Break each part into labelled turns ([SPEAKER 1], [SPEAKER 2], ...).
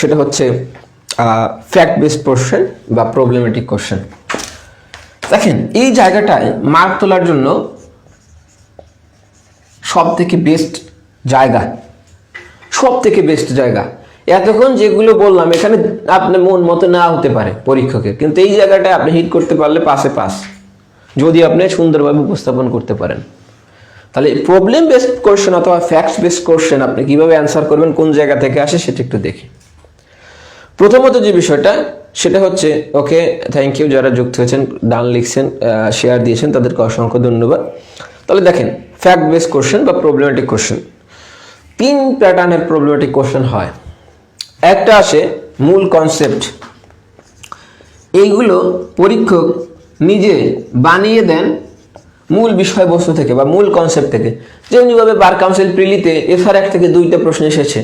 [SPEAKER 1] সেটা হচ্ছে fact based question বা প্রবলেমেটিক কোশ্চেন দেখেন, এই জায়গাটায় মার্ক তোলার জন্য সব থেকে বেস্ট জায়গা সব থেকে বেস্ট জায়গা। এতক্ষণ যেগুলো বললাম, এখানে আপনার মন মতো না হতে পারে পরীক্ষকের, কিন্তু এই জায়গাটায় আপনি হিট করতে পারলে পাশে পাস যদি আপনি সুন্দরভাবে উপস্থাপন করতে পারেন। তাহলে প্রবলেম বেসড কোশ্চেন অথবা ফ্যাক্টস বেসড কোশ্চেন আপনি কীভাবে অ্যান্সার করবেন, কোন জায়গা থেকে আসে সেটা একটু দেখি। প্রথমত যে বিষয়টা, সেটা হচ্ছে, ওকে থ্যাংক ইউ যারা যুক্ত হয়েছেন, ডান লিখছেন শেয়ার দিয়েছেন, তাদেরকে অসংখ্য ধন্যবাদ। তাহলে দেখেন ফ্যাক্ট বেস কোশ্চেন বা প্রবলেমেটিক কোশ্চেন তিন প্যাটার্নের প্রবলেমেটিক কোশ্চেন হয়। একটা আসে মূল কনসেপ্ট এইগুলো পরীক্ষক নিজে বানিয়ে দেন মূল বিষয়বস্তু থেকে বা মূল কনসেপ্ট থেকে। যেমনিভাবে বার কাউন্সিল প্রিলিতে এফআর এক থেকে দুইটা প্রশ্ন এসেছে,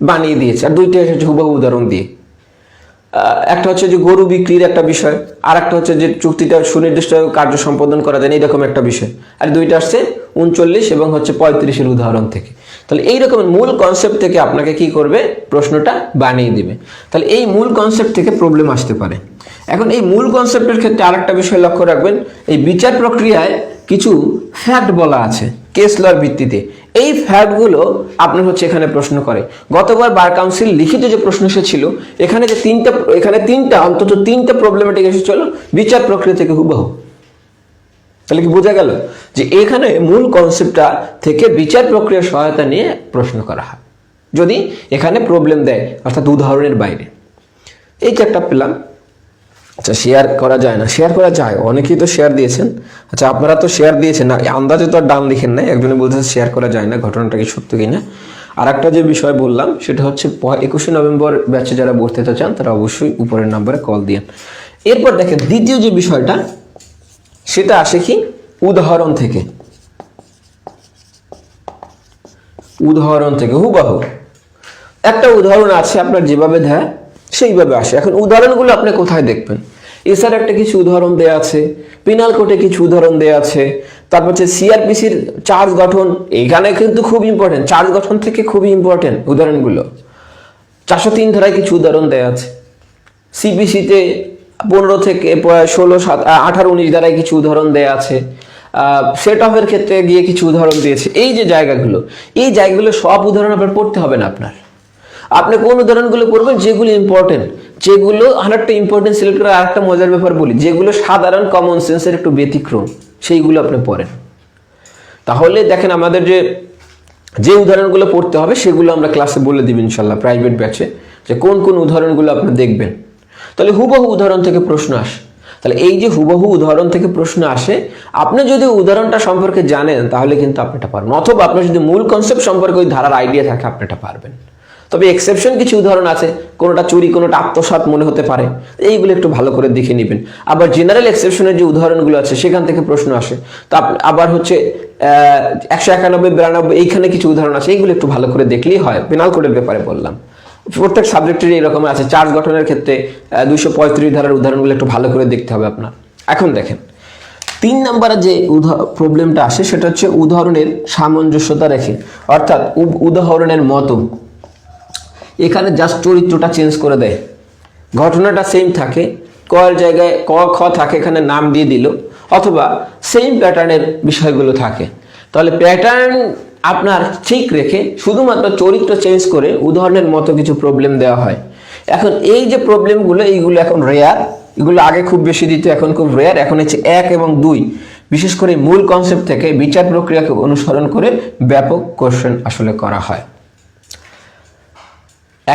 [SPEAKER 1] বানিয়ে দিয়েছে, আর দুইটা এসেছে হুবহু উদাহরণ দিয়ে। একটা হচ্ছে যে গরু বিক্রির একটা বিষয় আর একটা হচ্ছে যে চুক্তিটা সুনির্দিষ্ট কার্য সম্পাদন করা যায় না, এরকম একটা বিষয়। আর দুইটা আসছে উনচল্লিশ এবং হচ্ছে পঁয়ত্রিশের উদাহরণ থেকে। তাহলে এই রকমের মূল কনসেপ্ট থেকে আপনাকে কি করবে? প্রশ্নটা বানিয়ে দিবে। তাহলে এই মূল কনসেপ্ট থেকে প্রবলেম আসতে পারে। এখন এই মূল কনসেপ্টের ক্ষেত্রে আরেকটা বিষয় লক্ষ্য রাখবেন এই বিচার প্রক্রিয়ায় কিছু ফ্যাক্ট বলা আছে কেস লর ভিত্তিতে। এই ফ্যাক্টগুলো আপনার হচ্ছে এখানে প্রশ্ন করে। গতবার বার কাউন্সিল লিখিত যে প্রশ্ন এসেছিল, এখানে যে তিনটা, এখানে তিনটা, অন্তত তিনটা প্রবলেমেটিক এসেছিল বিচার প্রক্রিয়া থেকে হুবহু। তাহলে কি বোঝা গেল যে এখানে মূল কনসেপ্টটা থেকে বিচার প্রক্রিয়ার সহায়তা নিয়ে প্রশ্ন করা হয়। যদি এখানে প্রবলেম দেয়, অর্থাৎ উদাহরণের বাইরে। এই একটা পেলাম আচ্ছা শেয়ার করা যায় না। শেয়ার করা যায়, অনেকেই তো শেয়ার দিয়েছেন। আচ্ছা আপনারা তো শেয়ার দিয়েছেন না আন্দাজে তো আর ডান লিখেন নাই, একজনে বলছেন শেয়ার করা যায় না, ঘটনাটা কি সত্য কিনা আর একটা যে বিষয় বললাম, সেটা হচ্ছে একুশে নভেম্বর ব্যাচে যারা ভর্তি হতে চান, তারা অবশ্যই উপরের নাম্বারে কল দিন এরপর দেখেন, দ্বিতীয় যে বিষয়টা, সেটা আসে কি? উদাহরণ থেকে। উদাহরণ থেকে, হুবাহু। একটা উদাহরণ আছে আপনার যেভাবে দেয়, সেইভাবে আসে। এখন উদাহরণগুলো আপনি কোথায় দেখবেন? এছাড়া একটা কিছু উদাহরণ দেয়া আছে পিনাল কোর্টে কিছু উদাহরণ দেয়া আছে, তারপর হচ্ছে সিআরপিসির চার্জ গঠন এখানে কিন্তু খুব ইম্পর্টেন্ট চার্জ গঠন থেকে খুবই ইম্পর্টেন্ট উদাহরণগুলো। চারশো তিন ধারায় কিছু উদাহরণ দেয়া আছে। সিপিসিতে পনেরো থেকে ষোলো সাত আঠারো উনিশ দ্বারাই কিছু উদাহরণ দেয়া আছে। সেট অফের ক্ষেত্রে গিয়ে কিছু উদাহরণ দিয়েছে। এই যে জায়গাগুলো, এই জায়গাগুলো সব উদাহরণ আপনার পড়তে হবে না আপনার। আপনি কোন উদাহরণগুলো পড়বেন যেগুলো ইম্পর্টেন্ট যেগুলো আরেকটা ইম্পর্টেন্ট সিলেক্ট করে আরেকটা মজার ব্যাপার বলি, যেগুলো সাধারণ কমন সেন্সের একটু ব্যতিক্রম, সেইগুলো আপনি পড়েন। তাহলে দেখেন আমাদের যে যে উদাহরণগুলো পড়তে হবে, সেগুলো আমরা ক্লাসে বলে দিব ইনশাল্লাহ প্রাইভেট ব্যাচে যে কোন কোন উদাহরণগুলো আপনি দেখবেন। তাহলে হুবহু উদাহরণ থেকে প্রশ্ন আসে। তাহলে এই যে হুবহু উদাহরণ থেকে প্রশ্ন আসে, আপনি যদি উদাহরণটা সম্পর্কে জানেন, তাহলে কিন্তু আপনি এটা পারবেন। অথবা আপনার যদি মূল কনসেপ্ট সম্পর্কে ওই ধারার আইডিয়া থাকে, আপনি এটা পারবেন। তবে এক্সেপশন কিছু উদাহরণ আছে, কোনোটা চুরি, কোনোটা আত্মসাৎ মনে হতে পারে। এইগুলো একটু ভালো করে দেখে নেবেন। আবার জেনারেল এক্সেপশনের যে উদাহরণগুলো আছে, সেখান থেকে প্রশ্ন আসে। তা আবার হচ্ছে একশো একানব্বই, বিরানব্বই, এইখানে কিছু উদাহরণ আছে, এইগুলো একটু ভালো করে দেখলেই হয়। পেনাল কোডের ব্যাপারে বললাম। প্রত্যেক সাবজেক্টের এরকম আছে। চার্জ গঠনের ক্ষেত্রে দুইশো পঁয়ত্রিশ ধারার উদাহরণগুলো একটু ভালো করে দেখতে হবে আপনার। এখন দেখেন, তিন নম্বরে যে প্রবলেমটা আসে, সেটা হচ্ছে উদাহরণের সামঞ্জস্যতা রেখে, অর্থাৎ উদাহরণের মতো। এখানে জাস্ট চরিত্রটা চেঞ্জ করে দেয়। ঘটনাটা সেম থাকে কয়ের জায়গায় ক, খ থাকে, এখানে নাম দিয়ে দিল, অথবা সেম প্যাটার্নের বিষয়গুলো থাকে। তাহলে প্যাটার্ন আপনার ঠিক রেখে শুধুমাত্র চরিত্র চেঞ্জ করে উদাহরণের মতো কিছু প্রবলেম দেওয়া হয়। এখন এই যে প্রবলেমগুলো এইগুলো এখন রেয়ার এগুলো আগে খুব বেশি দিত, এখন খুব রেয়ার এখন হচ্ছে এক এবং দুই। বিশেষ করে মূল কনসেপ্ট থেকে বিচার প্রক্রিয়াকে অনুসরণ করে ব্যাপক কোশ্চেন আসলে করা হয়।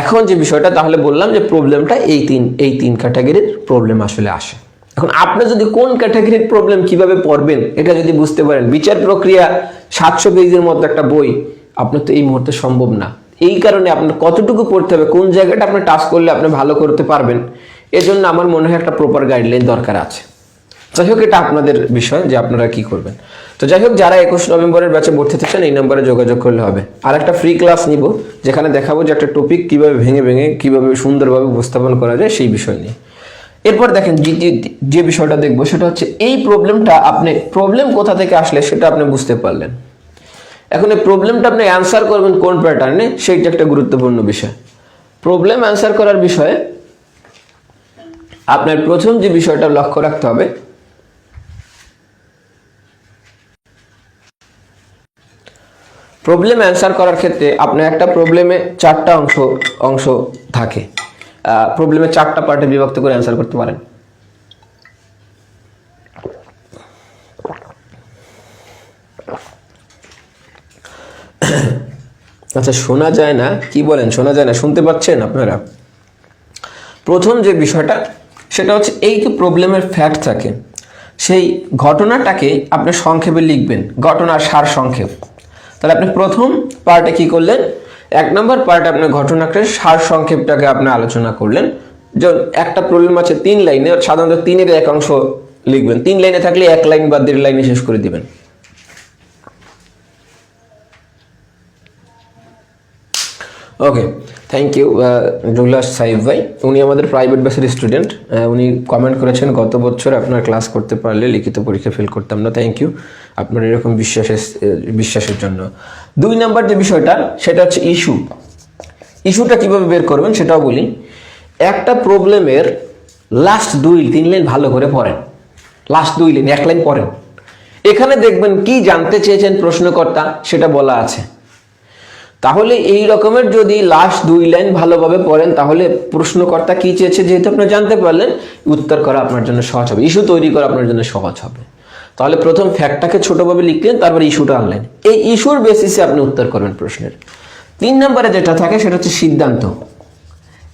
[SPEAKER 1] এখন যে বিষয়টা, তাহলে বললাম যে প্রবলেমটা এই তিন এই তিন ক্যাটাগরির প্রবলেম আসলে আসে। এখন আপনি যদি কোন ক্যাটাগরির প্রবলেম কীভাবে পড়বেন, এটা যদি বুঝতে পারেন, বিচার প্রক্রিয়া সাতশো পেজের মতো একটা বই, আপনার তো এই মুহূর্তে সম্ভব না। এই কারণে আপনার কতটুকু পড়তে হবে, কোন জায়গাটা আপনি টাচ করলে আপনি ভালো করতে পারবেন এজন্য আমার মনে হয় একটা প্রপার গাইডলাইন দরকার আছে। যাই হোক, এটা আপনাদের বিষয় যে আপনারা কি করবেন। তো যাই হোক, যারা একুশ নভেম্বরের ব্যাচে ভর্তি চান এই নম্বরে যোগাযোগ করলে হবে। আর একটা ফ্রি ক্লাস নিব, যেখানে দেখাবো যে একটা টপিক কীভাবে ভেঙে ভেঙে, কীভাবে সুন্দরভাবে উপস্থাপন করা যায় সেই বিষয় নিয়ে। এরপর দেখেন, যে, যে- যে বিষয়টা দেখব, সেটা হচ্ছে এই প্রবলেমটা আপনি প্রবলেম কোথা থেকে আসলে সেটা আপনি বুঝতে পারলেন। এখন এই প্রবলেমটা আপনি অ্যান্সার করবেন কোন প্যাটার্নে সেইটা একটা গুরুত্বপূর্ণ বিষয়। প্রবলেম অ্যান্সার করার বিষয়ে আপনার প্রথম যে বিষয়টা লক্ষ্য রাখতে হবে প্রবলেম অ্যান্সার করার ক্ষেত্রে আপনার একটা প্রবলেমে চারটা অংশ অংশ থাকে। প্রবলেমে চারটা পার্টে বিভক্ত করে অ্যান্সার করতে পারেন। আচ্ছা শোনা যায় না, কি বলেন? শোনা যায় না, শুনতে পাচ্ছেন আপনারা? প্রথম যে বিষয়টা, সেটা হচ্ছে এই যে প্রবলেমের ফ্যাক্ট থাকে, সেই ঘটনাটাকে আপনি সংক্ষেপে লিখবেন। ঘটনার সার সংক্ষেপ তাহলে আপনি প্রথম পার্টে কি করলেন? এক নম্বর পার্টে আপনি ঘটনাকে সার সংক্ষেপটাকে আপনি আলোচনা করলেন। একটা প্রবলেম আছে তিন লাইনে, সাধারণত তিনের এক অংশ লিখবেন। তিন লাইনে থাকলে এক লাইন বা দেড় লাইনে শেষ করে দিবেন। Okay thank you Douglas Sahib ভাই। উনি আমাদের প্রাইভেট ব্যাচের স্টুডেন্ট উনি কমেন্ট করেছেন, গত বছর আপনার ক্লাস করতে পারলে লিখিত পরীক্ষা ফেল করতাম না থ্যাংক ইউ আপনার এরকম বিশ্বাসের বিশ্বাসের জন্য। দুই নাম্বার যে বিষয়টা, সেটা হচ্ছে ইস্যু ইস্যুটা কীভাবে বের করবেন সেটাও বলি। একটা প্রবলেমের লাস্ট দুই, তিন লাইন ভালো করে পড়েন। লাস্ট দুই লাইন এক লাইন পড়েন। এখানে দেখবেন কি জানতে চেয়েছেন প্রশ্নকর্তা, সেটা বলা আছে। তাহলে এই রকমের যদি লাস্ট দুই লাইন ভালোভাবে পড়েন, তাহলে প্রশ্নকর্তা কি চেয়েছে যেহেতু আপনি জানতে পারলেন, উত্তর করা আপনার জন্য সহজ হবে, ইস্যু তৈরি করা আপনার জন্য সহজ হবে। তাহলে প্রথম ফ্যাক্টটাকে ছোটভাবে লিখলেন, তারপর ইস্যুটা আনলেন। এই ইস্যুর বেসিসে আপনি উত্তর করবেন প্রশ্নের। তিন নম্বরে যেটা থাকে, সেটা হচ্ছে সিদ্ধান্ত।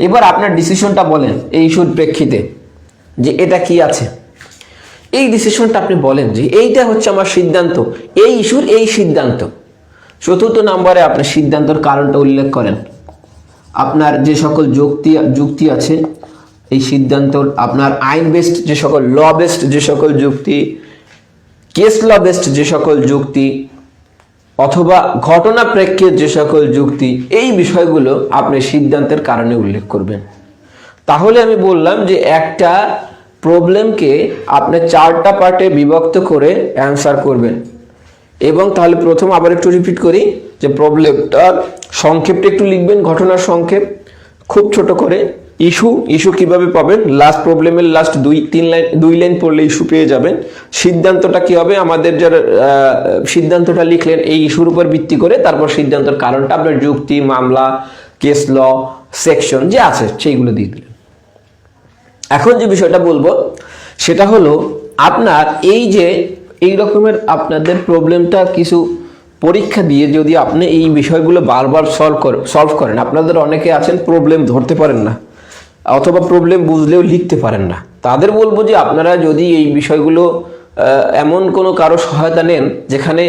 [SPEAKER 1] এবার আপনার ডিসিশনটা বলেন এই ইস্যুর প্রেক্ষিতে যে এটা কি আছে। এই ডিসিশনটা আপনি বলেন যে এইটা হচ্ছে আমার সিদ্ধান্ত, এই ইস্যুর এই সিদ্ধান্ত। চতুর্থ নম্বরে আপনি সিদ্ধান্তর কারণটা উল্লেখ করেন। আপনার যে সকল যুক্তি যুক্তি আছে, এই সিদ্ধান্ত আপনার আইন বেসড যে সকল, ল বেসড যে সকল যুক্তি, কেস ল বেসড যে সকল যুক্তি, অথবা ঘটনা প্রেক্ষিত যে সকল যুক্তি, এই বিষয়গুলো আপনি সিদ্ধান্তের কারণে উল্লেখ করবেন। তাহলে আমি বললাম যে একটা প্রবলেমকে আপনি চারটা পার্টে বিভক্ত করে অ্যান্সার করবেন। এবং তাহলে প্রথম আবার একটু রিপিট করি যে প্রবলেমটার সংক্ষেপটা একটু লিখবেন, ঘটনার সংক্ষেপ, খুব ছোট করে। ইস্যু ইস্যু কীভাবে পাবেন? লাস্ট প্রবলেমের লাস্ট দুই, তিন লাইন দুই লাইন পড়লে ইস্যু পেয়ে যাবেন। সিদ্ধান্তটা কি হবে? আমাদের যারা সিদ্ধান্তটা লিখলেন, এই ইস্যুর উপর ভিত্তি করে তারপর সিদ্ধান্তের কারণটা আপনার যুক্তি, মামলা কেস ল সেকশন যে আছে, সেইগুলো দিয়ে দিলেন। এখন যে বিষয়টা বলব, সেটা হলো, আপনার এই যে এই রকমের আপনাদের প্রবলেমটা কিছু পরীক্ষা দিয়ে যদি আপনি এই বিষয়গুলো বারবার সলভ সলভ করেন, আপনাদের অনেকে আছেন প্রবলেম ধরতে পারেন না, অথবা প্রবলেম বুঝলেও লিখতে পারেন না। তাদের বলব যে আপনারা যদি এই বিষয়গুলো এমন কোনো কারও সহায়তা নেন যেখানে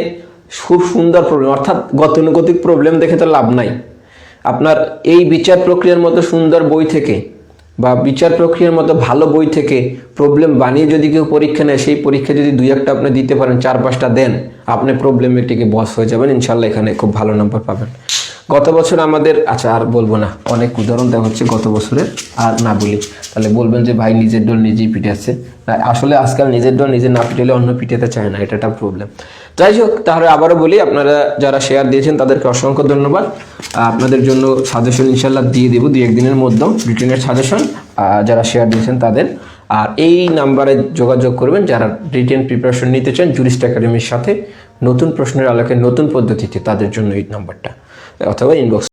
[SPEAKER 1] খুব সুন্দর প্রবলেম অর্থাৎ গতানুগতিক প্রবলেম দেখে তো লাভ নাই। আপনার এই বিচার প্রক্রিয়ার মতো সুন্দর বই থেকে বা বিচার প্রক্রিয়ার মতো ভালো বই থেকে প্রবলেম বানিয়ে যদি কেউ পরীক্ষা নেয়, সেই পরীক্ষা যদি দুই একটা আপনি দিতে পারেন, চার পাঁচটা দেন, আপনি প্রবলেমে টিকে বস হয়ে যাবেন। ইনশাল্লাহ এখানে খুব ভালো নাম্বার পাবেন। গত বছর আমাদের আচ্ছা আর বলব না, অনেক উদাহরণ দেওয়া হচ্ছে গত বছরের, আর না বলি। তাহলে বলবেন যে ভাই নিজের ডোল নিজেই পিটাচ্ছে। আসলে আজকাল নিজের ডোল নিজে না পিটালে অন্য পিটাতে চায় না, এটা একটা প্রবলেম যাই হোক তাহলে আবারও বলি, আপনারা যারা শেয়ার দিয়েছেন, তাদেরকে অসংখ্য ধন্যবাদ। আপনাদের জন্য সাজেশন ইনশাল্লাহ দিয়ে দেবো দু একদিনের মধ্যে রিটেনের সাজেশন যারা শেয়ার দিয়েছেন তাদের। আর এই নাম্বারে যোগাযোগ করবেন, যারা রিটেন প্রিপারেশন নিতে চান জুরিস্ট একাডেমির সাথে নতুন প্রশ্নের আলোকে, নতুন পদ্ধতিতে তাদের জন্য এই নাম্বারটা, অথবা ইনবক্স